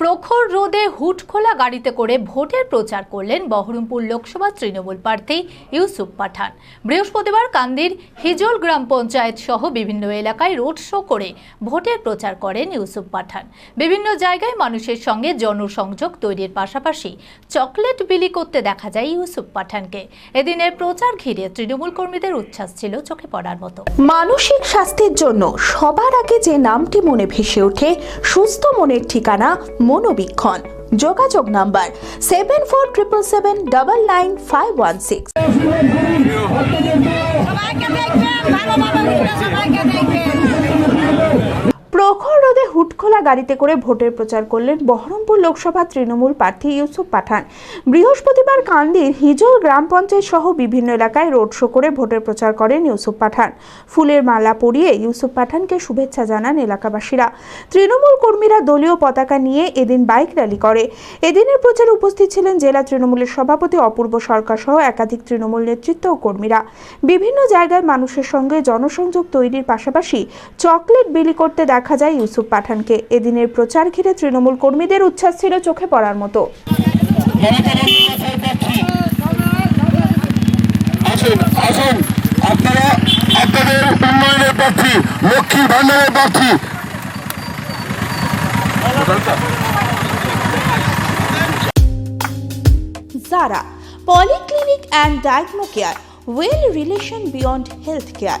প্রখর রোদে হুট খোলা গাড়িতে করে ভোটের প্রচার করলেন বহরমপুর লোকসভা তৃণমূল প্রার্থী ইউসুফ পাঠান। বৃহস্পতিবার কান্দির হিজল গ্রাম পঞ্চায়েত সহ বিভিন্ন এলাকায় রোড শো করে ভোটের প্রচার করেন ইউসুফ পাঠান। বিভিন্ন জায়গায় মানুষের সঙ্গে জনসংযোগ তৈরির পাশাপাশি চকলেট বিলি করতে দেখা যায় ইউসুফ পাঠানকে। এদিনের প্রচার ঘিরে তৃণমূল কর্মীদের উচ্ছ্বাস ছিল চোখে পড়ার মতো। মানসিক স্বাস্থ্যের জন্য সবার আগে যে নামটি মনে ভেসে ওঠে, সুস্থ মনের ঠিকানা মনোবীক্ষণ। যোগাযোগ number seven four triple seven double nine five one six হুটখোলা গাড়িতে করে ভোটের প্রচার করলেন বহরমপুর লোকসভা তৃণমূল প্রার্থী ইউসুফ পাঠান। বৃহস্পতিবার কান্দির হিজল গ্রাম পঞ্চায়েত সহ বিভিন্ন এলাকায় রোড শো করে ভোটের প্রচার করেন ইউসুফ পাঠান। ফুলের মালা পরিয়ে ইউসুফ পাঠানকে শুভেচ্ছা জানান এলাকাবাসীরা। তৃণমূল কর্মীরা দলীয় পতাকা নিয়ে এদিন বাইক র্যালি করে। এদিনের প্রচারে উপস্থিত ছিলেন জেলা তৃণমূলের সভাপতি অপূর্ব সরকার সহ একাধিক তৃণমূল নেতৃত্ব ও কর্মীরা। বিভিন্ন জায়গায় মানুষের সঙ্গে জনসংযোগ তৈরির পাশাপাশি চকলেট বিলি করতে দেখা যায় ইউসুফ পাঠানকে। এদিনের প্রচার ঘিরে তৃণমূল কর্মীদের উচ্ছ্বাস ছিল চোখে পড়ার মতো। আপনারা আপনাদের উন্নয়নের প্রার্থী লক্ষ্মী ভান্ডারের প্রার্থী। Zara polyclinic and diagno care well relation beyond health care